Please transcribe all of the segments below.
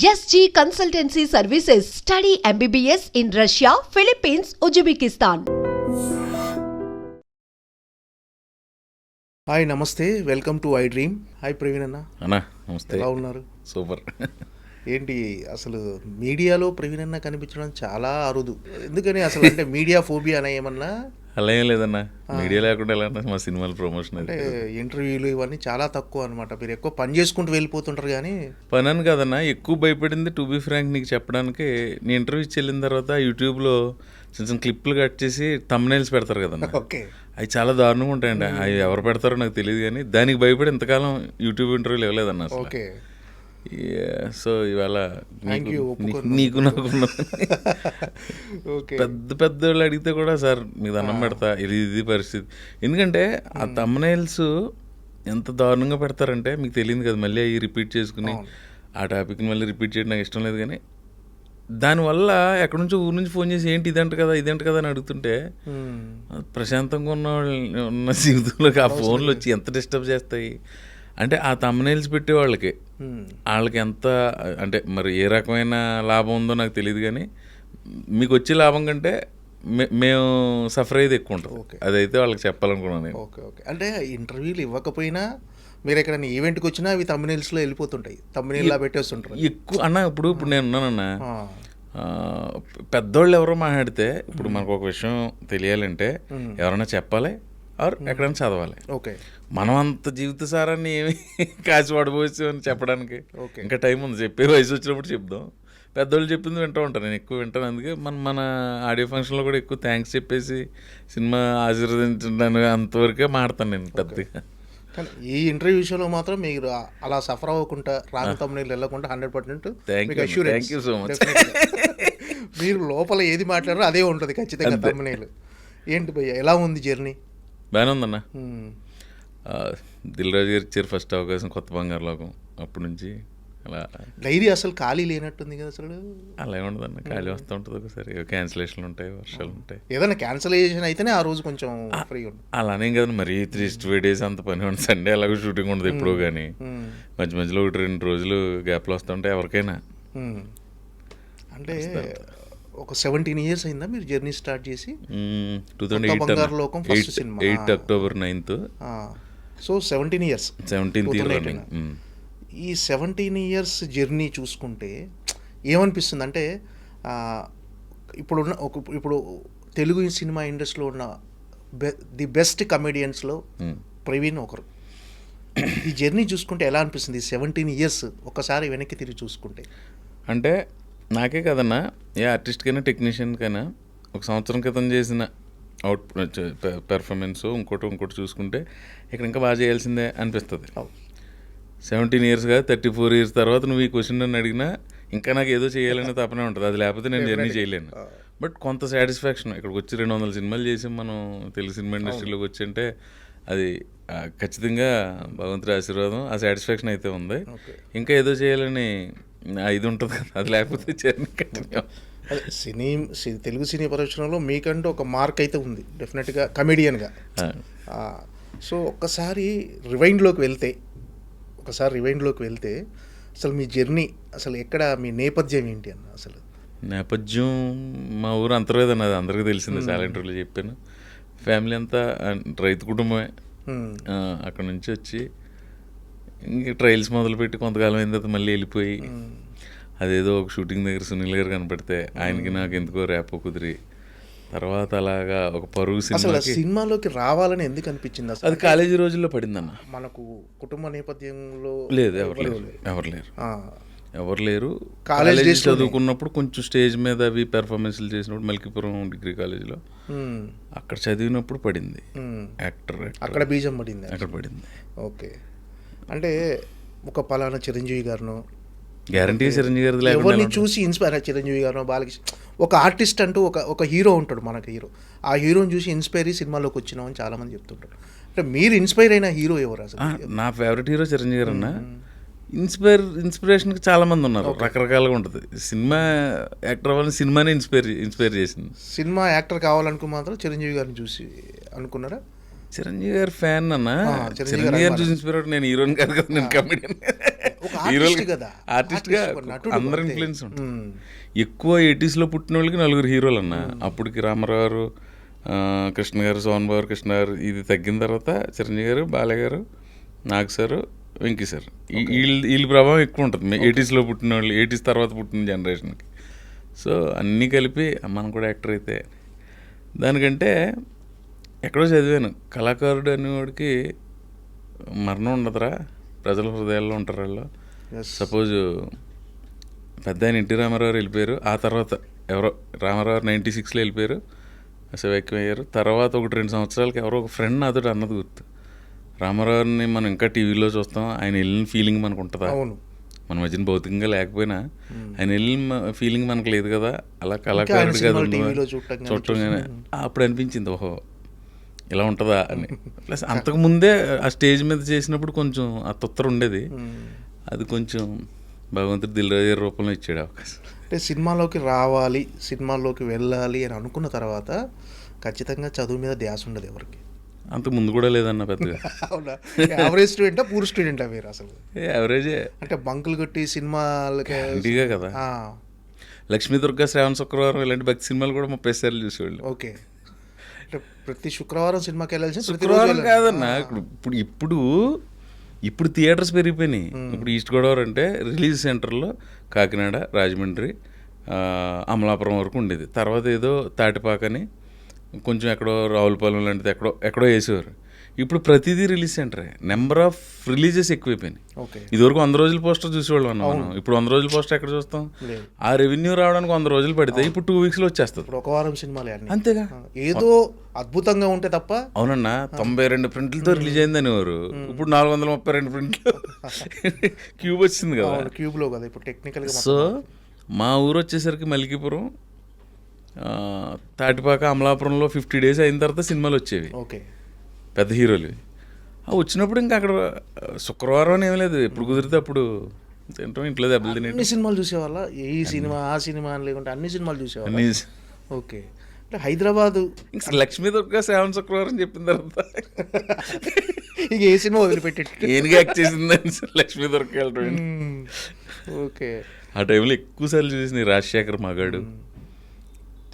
SG Consultancy Services. Study MBBS in Russia, Philippines, Uzbekistan. Hi నమస్తే. Welcome to I dream. Hi Praveen అన్న. అన్నా నమస్తే. ఎలా ఉన్నారు? సూపర్. ఏంటి అసలు మీడియాలో ప్రవీణ్ అన్న కనిపించడం చాలా అరుదు. ఎందుకని అసలు అంటే మీడియా ఫోబియా అనే ఏమన్నా అలా ఏం లేదన్నా. మీడియా లేకుండా ఎలా మా సినిమాల ప్రమోషన్ అంటే ఇంటర్వ్యూలు ఇవన్నీ చాలా తక్కువ అనమాట మీరు ఎక్కువ పని చేసుకుంటూ వెళ్ళిపోతుంటారు కానీ పని అని కదన్నా ఎక్కువ భయపడింది టు బి ఫ్రాంక్ నీకు చెప్పడానికి. నీ ఇంటర్వ్యూ ఇచ్చి వెళ్ళిన తర్వాత యూట్యూబ్లో చిన్న చిన్న క్లిప్లు కట్ చేసి తమ్నైల్స్ పెడతారు కదన్నా. ఓకే. అవి చాలా దారుణంగా ఉంటాయండి. అవి ఎవరు పెడతారో నాకు తెలియదు కానీ దానికి భయపడి ఇంతకాలం యూట్యూబ్ ఇంటర్వ్యూలు ఇవ్వలేదన్న ఓకే. సో ఇవాళ నీకు-. నీకు పెద్ద పెద్ద వాళ్ళు అడిగితే కూడా సార్ మీకు దండం పెడతా ఇది ఇది పరిస్థితి. ఎందుకంటే ఆ తమ్మనైల్స్ ఎంత దారుణంగా పెడతారంటే మీకు తెలియదు కదా మళ్ళీ అవి రిపీట్ చేసుకుని ఆ టాపిక్ని మళ్ళీ రిపీట్ చేయడం నాకు ఇష్టం లేదు కానీ దానివల్ల ఎక్కడి నుంచో ఊరి నుంచి ఫోన్ చేసి ఏంటి ఇదంట కదా ఇదంట కదా అని అడుగుతుంటే మ్మ్. ప్రశాంతంగా ఉన్న వాళ్ళు ఉన్న జీవితంలోకి ఆ ఫోన్లు వచ్చి ఎంత డిస్టర్బ్ చేస్తాయి? అంటే ఆ తమ్మనైల్స్ పెట్టే వాళ్ళకి. వాళ్ళకి ఎంత అంటే మరి ఏ రకమైన లాభం ఉందో నాకు తెలియదు కానీ మీకు వచ్చే లాభం కంటే మే- మేము సఫర్ అయ్యేది ఎక్కువ ఉంటుంది. ఓకే. అదైతే వాళ్ళకి చెప్పాలనుకున్నాను నేను. Okay okay. అంటే ఇంటర్వ్యూలు ఇవ్వకపోయినా మీరు ఎక్కడైనా ఈవెంట్కి వచ్చినా అవి తమ్మినీల్స్లో వెళ్ళిపోతుంటాయి. తమ్మినీల్లా పెట్టేస్తుంటారు. ఎక్కువ అన్న ఇప్పుడు ఇప్పుడు నేను ఉన్నానన్న. పెద్దోళ్ళు ఎవరో మాట్లాడితే ఇప్పుడు మనకు ఒక విషయం తెలియాలంటే ఎవరైనా చెప్పాలి? ఆర్ ఎక్కడైనా చదవాలి. ఓకే. మనం అంత జీవిత సారాన్ని ఏమి కాసి పడబోచ్చు అని చెప్పడానికి ఓకే. ఇంకా టైం ఉంది. చెప్పే వయసు వచ్చినప్పుడు చెప్దాం. పెద్దోళ్ళు చెప్పింది వింటూ ఉంటాను. నేను ఎక్కువ వింటాను. అందుకే మన మన ఆడియో ఫంక్షన్లో కూడా ఎక్కువ థ్యాంక్స్ చెప్పేసి సినిమా ఆశీర్వదించడానికి అంతవరకే మాడతాను నేను పెద్దగా. కానీ ఈ ఇంటర్వ్యూ విషయంలో మాత్రం మీరు అలా సఫర్ అవ్వకుండా రాంగ్ తమ్ముళ్ళు వెళ్ళకుండా hundred percent thank you so much. మీరు లోపల ఏది మాట్లాడారో అదే ఉంటుంది ఖచ్చితంగా తమ్మునీళ్ళు ఏంటి భయ్య ఎలా ఉంది జర్నీ? బాగానే ఉందన్న. దిల్ రాజు గారు ఇచ్చారు ఫస్ట్ అవకాశం కొత్త బంగారు లోకం. అప్పటి నుంచి అలా డైరీ అసలు ఖాళీ లేనట్టుంది కదా అసలు? అలా ఏముండదన్న ఖాళీ వస్తూ ఉంటుంది ఒకసారి. క్యాన్సిలేషన్లు ఉంటాయి వర్షాలు ఉంటాయి. ఏదైనా క్యాన్సలేషన్ అయితేనే ఆ రోజు కొంచెం ఫ్రీ ఉంటుంది అలానేం కదా మరి. త్రీ ఫైవ్ డేస్ అంత పని ఉండదు. సండే అలాగే షూటింగ్ ఉండదు ఎప్పుడో కానీ. మధ్య మధ్యలో ఒకటి రెండు రోజులు గ్యాప్లు వస్తుంటాయి ఎవరికైనా. అంటే ఒక సెవెంటీన్ ఇయర్స్ అయిందా మీరు జర్నీ స్టార్ట్ చేసి? Two Bangaru Lokam first cinema. Eight October ninth so seventeen years seventeenth year 2018. Running ఈ సెవెంటీన్ ఇయర్స్ జర్నీ చూసుకుంటే ఏమనిపిస్తుంది అంటే ఇప్పుడున్న ఒక ఇప్పుడు తెలుగు సినిమా ఇండస్ట్రీలో ఉన్న బె ది బెస్ట్ కమెడియన్స్లో ప్రవీణ్ ఒకరు. ఈ జర్నీ చూసుకుంటే ఎలా అనిపిస్తుంది? సెవెంటీన్ ఇయర్స్ ఒకసారి వెనక్కి తిరిగి చూసుకుంటే. అంటే నాకే కదన్నా. ఏ ఆర్టిస్ట్కైనా టెక్నీషియన్కైనా ఒక సంవత్సరం క్రితం చేసిన అవుట్ పెర్ఫార్మెన్స్ ఇంకోటి ఇంకోటి చూసుకుంటే ఇక్కడ ఇంకా బాగా చేయాల్సిందే అనిపిస్తుంది. సెవెంటీన్ ఇయర్స్ కాదు థర్టీ ఫోర్ ఇయర్స్ తర్వాత నువ్వు ఈ క్వశ్చన్ నన్ను అడిగినా ఇంకా నాకు ఏదో చేయాలనే తపనే ఉంటుంది. అది లేకపోతే నేను జర్నీ చేయలేను. బట్ కొంత సాటిస్ఫాక్షన్ ఇక్కడికి వచ్చి రెండు వందల సినిమాలు చేసి మనం తెలుగు సినిమా ఇండస్ట్రీలోకి వచ్చి అంటే అది ఖచ్చితంగా భగవంతుడి ఆశీర్వాదం ఆ సాటిస్ఫాక్షన్ అయితే ఉంది. ఇంకా ఏదో చేయాలని ఇది ఉంటుంది కదా అది లేకపోతే జర్నీ కంటిన్యూ. అదే సినీ తెలుగు సినీ పరిశ్రమలో మీకంటూ ఒక మార్క్ అయితే ఉంది. డెఫినెట్గా కమెడియన్గా సో ఒక్కసారి రివైండ్లోకి వెళ్తే ఒకసారి రివైండ్లోకి వెళ్తే అసలు మీ జర్నీ అసలు ఎక్కడ మీ నేపథ్యం ఏంటి అన్న అసలు? నేపథ్యం మా ఊరు అంతర్వేది అన్నది అందరికీ తెలిసిందే చాలా ఇంటర్వ్యూలో చెప్పాను. ఫ్యామిలీ అంతా రైతు కుటుంబమే. అక్కడ నుంచి వచ్చి ఇంక ట్రయల్స్ మొదలుపెట్టి కొంతకాలం అయిన తర్వాత మళ్ళీ వెళ్ళిపోయి అదేదో ఒక షూటింగ్ దగ్గర సునీల్ గారు కనపడితే ఆయనకి నాకు ఎందుకో ర్యాపో కుదిరి. తర్వాత అలాగా ఒక పరుగు సినిమాకి సినిమాలోకి రావాలని ఎందుకు అనిపించింది అసలు? అది కాలేజీ రోజుల్లో పడిందన్న. మనకు కుటుంబ నేపథ్యంలో లేదు ఎవరు లేరు ఎవరు లేరు. ఎవరు లేరు. కాలేజ్. చదువుకున్నప్పుడు కొంచెం స్టేజ్ మీద అవి పెర్ఫార్మెన్స్లు చేసినప్పుడు మల్కీపురం డిగ్రీ కాలేజీలో. అక్కడ చదివినప్పుడు పడింది. యాక్టర్ అక్కడ బీజం పడింది అక్కడ పడింది. ఓకే అంటే ఒక పలానా చిరంజీవి గారిను గ్యారంటీ చిరంజీవి లేకుండా ఎవరిని? చూసి ఇన్స్పైర్ చిరంజీవి గారు బాలకృష్ణ ఒక ఆర్టిస్ట్ అంటూ ఒక ఒక హీరో ఉంటాడు మనకు హీరో ఆ హీరోని చూసి ఇన్స్పైర్ అయ్యి సినిమాలోకి వచ్చినామని చాలా మంది చెప్తుంటారు. అంటే మీరు ఇన్స్పైర్ అయిన హీరో ఎవరు అసలు? నా ఫేవరెట్ హీరో చిరంజీవి గారు అన్న. ఇన్స్పైర్ ఇన్స్పిరేషన్కి చాలా మంది ఉన్నారు రకరకాలుగా ఉంటుంది. సినిమా యాక్టర్ అవ్వాలని సినిమానే ఇన్స్పైర్ ఇన్స్పైర్ చేసింది. సినిమా యాక్టర్ కావాలనుకు మాత్రం చిరంజీవి గారిని చూసి అనుకున్నారా? చిరంజీవి గారి ఫ్యాన్ అన్న. చిరంజీవి గారి చూసి ఇన్స్పైర్ నేను హీరోని కాదు కదా నేను కమెడియన్ కదా. ఆర్టిస్ట్గా అందరు. ఇన్ఫ్లుయెన్స్ ఉంటుంది. ఎక్కువ ఎయిటీస్లో పుట్టిన వాళ్ళకి నలుగురు హీరోలు అన్న. అప్పటికి రామారావు గారు కృష్ణ గారు సోహన్ బాబు కృష్ణ గారు ఇది తగ్గిన తర్వాత చిరంజీవి గారు బాలయ్య గారు నాగ్ సారు వెంకీ సార్ వీళ్ళ వీళ్ళ ప్రభావం ఎక్కువ ఉంటుంది. ఎయిటీస్లో పుట్టిన వాళ్ళు ఎయిటీస్ తర్వాత పుట్టిన జనరేషన్కి. సో అన్నీ కలిపి మనం కూడా యాక్టర్ అయితే దానికంటే ఎక్కడో చదివాను. కళాకారుడు అనేవాడికి మరణం ఉండదురా. ప్రజల హృదయాల్లో ఉంటారు వాళ్ళు. సపోజ్ పెద్ద ఆయన ఎన్టీ రామారావు వెళ్ళిపోయారు. ఆ తర్వాత ఎవరో రామారావు నైంటీ సిక్స్లో వెళ్ళిపోయారు. శివైక్యం అయ్యారు. తర్వాత ఒకటి రెండు సంవత్సరాలకి ఎవరో ఒక ఫ్రెండ్ నాతో అన్నది గుర్తు. రామారావుని మనం ఇంకా టీవీలో చూస్తాం. ఆయన వెళ్ళిన ఫీలింగ్ మనకు ఉంటుందా అవును. మన మధ్యన భౌతికంగా లేకపోయినా ఆయన వెళ్ళిన ఫీలింగ్ మనకు లేదు కదా? అలా కళాకారుడు కదా చూడటం కానీ అప్పుడు అనిపించింది ఓహో ఇలా ఉంటుందా అని. ప్లస్ అంతకు ముందే ఆ స్టేజ్ మీద చేసినప్పుడు కొంచెం ఆ తొత్తర ఉండేది. అది కొంచెం భగవంతుడు దిల్రాజు రూపంలో ఇచ్చాడు అవకాశం. అంటే సినిమాలోకి రావాలి సినిమాల్లోకి వెళ్ళాలి అని అనుకున్న తర్వాత ఖచ్చితంగా చదువు మీద ధ్యాస ఉండదు ఎవరికి. అంతకు ముందు కూడా లేదన్న పెద్దగా. అవునా? యావరేజ్ స్టూడెంటా పూర్ స్టూడెంటా మీరు అసలు? ఏ యావరేజే అంటే బంకులు కొట్టి సినిమాలకి కదా. లక్ష్మీ దుర్గా శ్రావణ శుక్రవారం ఇలాంటి భక్తి సినిమాలు కూడా ముప్పై సార్లు చూసేవాళ్ళు. ఓకే. ప్రతి శుక్రవారం సినిమాకి వెళ్ళాల్సి శుక్రవారం కాదన్న ఇప్పుడు ఇప్పుడు ఇప్పుడు థియేటర్స్ పెరిగిపోయినాయి. ఇప్పుడు ఈస్ట్ గోదావరి అంటే రిలీజ్ సెంటర్లో కాకినాడ రాజమండ్రి అమలాపురం వరకు ఉండేది. తర్వాత ఏదో తాటిపాకని కొంచెం ఎక్కడో రావులపాలెం లాంటిది ఎక్కడో ఎక్కడో వేసేవారు. ఇప్పుడు ప్రతిదీ రిలీజ్ సెంటరే. నెంబర్ ఆఫ్ రిలీజెస్ ఎక్కువైపోయినాయి. ఓకే. ఇదివరకు వంద రోజుల పోస్టర్ చూసేవాళ్ళం అన్న ఇప్పుడు వంద రోజుల పోస్టర్ ఎక్కడ చూస్తాం. ఆ రెవెన్యూ రావడానికి వంద రోజులు పడితే ఇప్పుడు టూ వీక్స్లో వచ్చేస్తుంది. ఇప్పుడు ఒక వారం సినిమాలే అంతేగా? ఏదో అద్భుతంగా ఉంటే తప్ప అవునన్నా తొంభై రెండు ప్రింట్లతో రిలీజ్ అయింది అనేవారు. ఇప్పుడు నాలుగు వందల ముప్పై రెండు ప్రింట్లు. క్యూబ్ వచ్చింది కదా. క్యూబ్లో కదా ఇప్పుడు టెక్నికల్ సో మా ఊరు వచ్చేసరికి మలికీపురం తాటిపాక అమలాపురంలో ఫిఫ్టీ డేస్ అయిన తర్వాత సినిమాలు వచ్చేవి. ఓకే. పెద్ద హీరోలు. ఆ వచ్చినప్పుడు ఇంకా అక్కడ శుక్రవారం అని ఏం లేదు. ఎప్పుడు కుదిరితే అప్పుడు తింటాం ఇంట్లో దెబ్బలు తినేవి అన్ని సినిమాలు చూసేవాళ్ళ? ఈ సినిమా ఆ సినిమా అని లేకుంటే అన్ని సినిమాలు చూసేవాళ్ళ? అన్ని ఓకే. అంటే హైదరాబాదు ఇంకా లక్ష్మీ దుర్గా శ్రావణ శుక్రవారం చెప్పిన తర్వాత. ఇక ఏ సినిమా వదిలిపెట్టి ఏనుగా యాక్ట్ చేసిందని లక్ష్మీ దుర్గా వెళ్ళడం ఓకే. ఆ టైంలో ఎక్కువ సార్లు చూసిన రాజశేఖర్ మగాడు.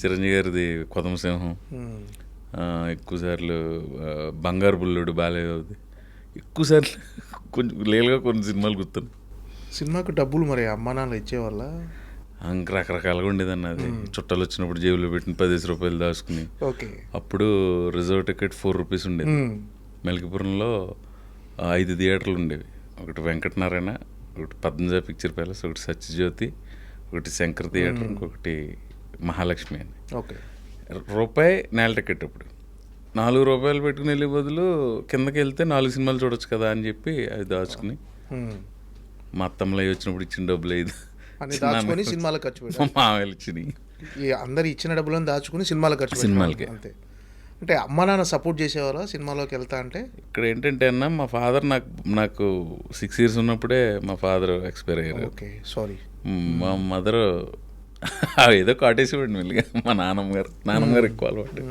చిరంజీవి గారిది కొదమసింహం మ్మ్. ఆ, ఎక్కువ సార్లు ఆ, బంగారు బుల్లుడు బాలయ్యది. ఎక్కువ సార్లు కొంచెం లేలుగా కొన్ని సినిమాలు గుర్తున్నాయి. సినిమాకు డబ్బులు మరి అమ్మా నాన్న ఇచ్చేవాళ్ళ? రకరకాలుగా ఉండేదన్న అది. చుట్టాలు వచ్చినప్పుడు జేబులో పెట్టిన పదిహేను రూపాయలు దాచుకుని. ఓకే. అప్పుడు రిజర్వ్ టికెట్ ఫోర్ రూపీస్ ఉండేది. మ్మ్. మెలికిపురంలో ఐదు థియేటర్లు ఉండేవి. ఒకటి వెంకటనారాయణ ఒకటి పద్మజ పిక్చర్ ప్యాలెస్ ఒకటి సత్యజ్యోతి ఒకటి శంకర్ థియేటర్ ఇంకొకటి మహాలక్ష్మి అని. ఓకే. రూపాయి నేల టికెట్ ఇప్పుడు. నాలుగు రూపాయలు పెట్టుకుని వెళ్ళే బదులు కిందకి వెళ్తే నాలుగు సినిమాలు చూడొచ్చు కదా అని చెప్పి అవి దాచుకుని. మా అత్తమ్మలు అవి వచ్చినప్పుడు ఇచ్చిన డబ్బులు అన్ని దాచుకొని సినిమాలకు ఖర్చు మామయ్యలు ఇచ్చినాయి ఈ అందరు ఇచ్చిన డబ్బులను దాచుకుని సినిమాలకు ఖర్చు. సినిమాలకి. అంతే. అంటే అమ్మా నాన్న సపోర్ట్ చేసేవాళ్ళ సినిమాలోకి వెళ్తా అంటే? ఇక్కడ ఏంటంటే అన్న మా ఫాదర్ నాకు నాకు సిక్స్ ఇయర్స్ ఉన్నప్పుడే మా ఫాదర్ ఎక్స్పైర్ అయ్యారు. Okay sorry. మా మదర్ ఏదో కాటేసేవాడిని మెల్లిగా. మా నాన్నమ్మ గారు. నాన్నమ్మ గారు ఎక్కువ అలవాటు.